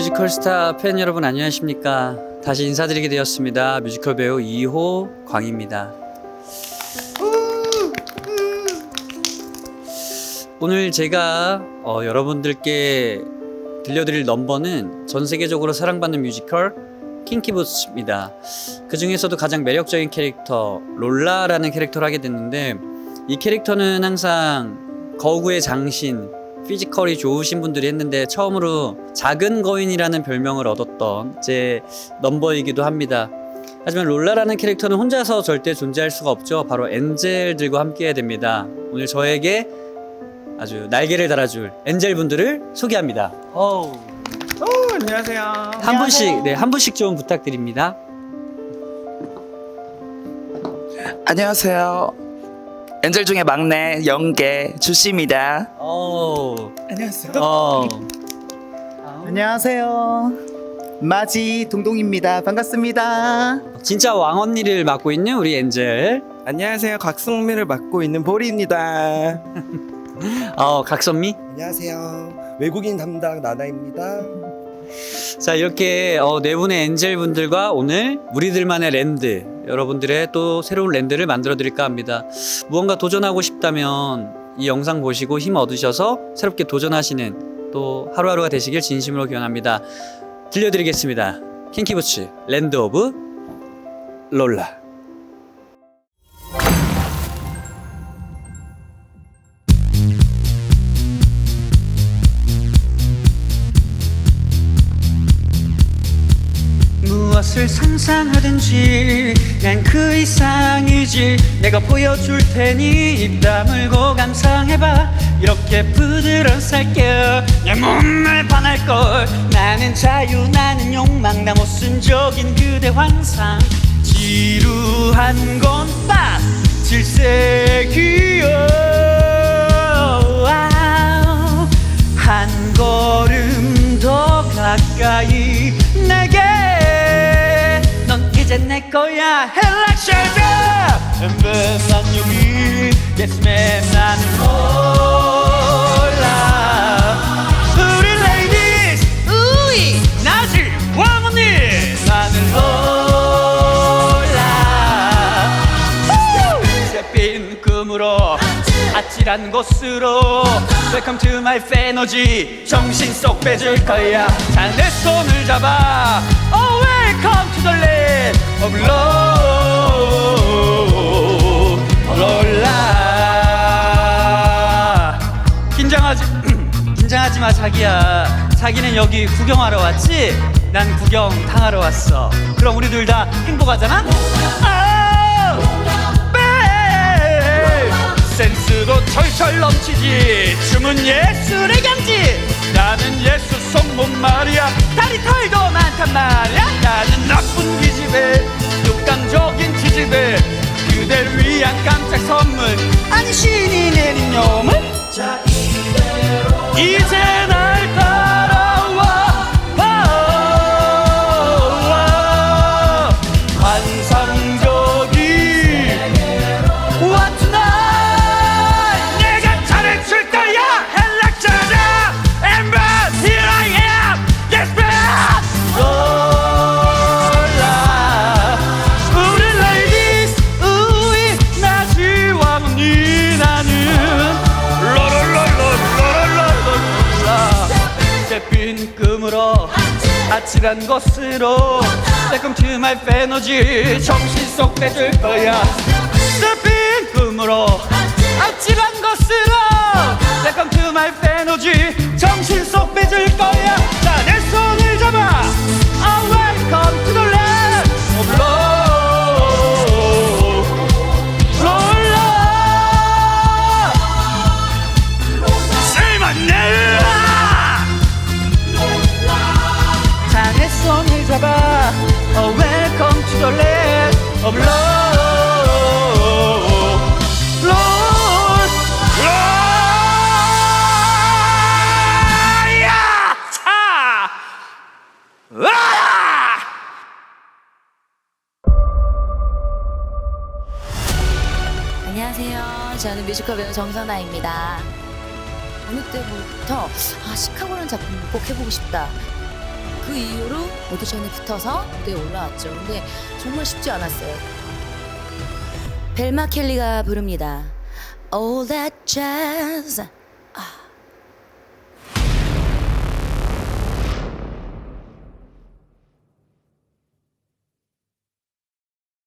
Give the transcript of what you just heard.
뮤지컬 스타 팬 여러분 안녕하십니까? 다시 인사드리게 되었습니다. 뮤지컬 배우 2호 광입니다. 오늘 제가 어, 여러분들께 들려드릴 넘버는 전 세계적으로 사랑받는 뮤지컬 킹키부츠입니다. 그 중에서도 가장 매력적인 캐릭터 롤라라는 캐릭터를 하게 됐는데 이 캐릭터는 항상 거구의 장신, 피지컬이 좋으신 분들이 했는데 처음으로 작은 거인이라는 별명을 얻었던 제 넘버이기도 합니다. 하지만 롤라라는 캐릭터는 혼자서 절대 존재할 수가 없죠. 바로 엔젤들과 함께해야 됩니다. 오늘 저에게 아주 날개를 달아줄 엔젤 분들을 소개합니다. 어우. 오, 안녕하세요. 한 분씩 네 한 분씩 좀 부탁드립니다. 안녕하세요. 엔젤 중에 막내 영계 주씨입니다. 어. 안녕하세요. 어. 안녕하세요. 마지 동동입니다. 반갑습니다. 진짜 왕 언니를 맡고 있는 우리 엔젤. 안녕하세요. 각성미를 맡고 있는 보리입니다. 어 각선미. 안녕하세요. 외국인 담당 나나입니다. 자 이렇게 어, 네 분의 엔젤 분들과 오늘 우리들만의 랜드 여러분들의 또 새로운 랜드를 만들어 드릴까 합니다. 무언가 도전하고 싶다면 이 영상 보시고 힘 얻으셔서 새롭게 도전하시는 또 하루하루가 되시길 진심으로 기원합니다. 들려드리겠습니다. 킹키부츠 랜드 오브 롤라. 무엇을 상상하든지 난 그 이상이지. 내가 보여줄 테니 입 다물고 감상해봐. 이렇게 부드러운 살결 내 몸을 반할걸. 나는 자유 나는 욕망. 나 모순적인 그대 환상. 지루한 건딱 질색이여. 한 걸음 더 가까이 내 거야. 헬락셔브 난 여기 예스맨 나는 몰라. 우리 레이디스 우이 나지 왕언니. 나는 몰라. 새빈 꿈으로 아찔한 곳으로 Welcome to my fantasy 정신 쏙 빼줄 거야. 자내 손을 잡아 of love. 롤라 긴장하지 긴장하지 마 자기야. 자기는 여기 구경하러 왔지? 난 구경 당하러 왔어. 그럼 우리 둘 다 행복하잖아? babe. 센스도 철철 넘치지. 춤은 예술의 경지. 나는 예수 성모 마리아. 다리 털도 많단 말이야 깜짝 선물. 아니 신이 내린 녀물 이제 새빈 꿈으로 아찔한 것으로 my fantasy 정신 쏙 빼줄 거야. 새빈 꿈으로 안녕하세요. 저는 뮤지컬 배우 정선아입니다. 어느 때부터 아, 시카고라는 작품을 꼭 해보고 싶다. 그 이후로 오디션에 붙어서 무대에 올라왔죠. 근데 정말 쉽지 않았어요. 벨마 켈리가 부릅니다. All that jazz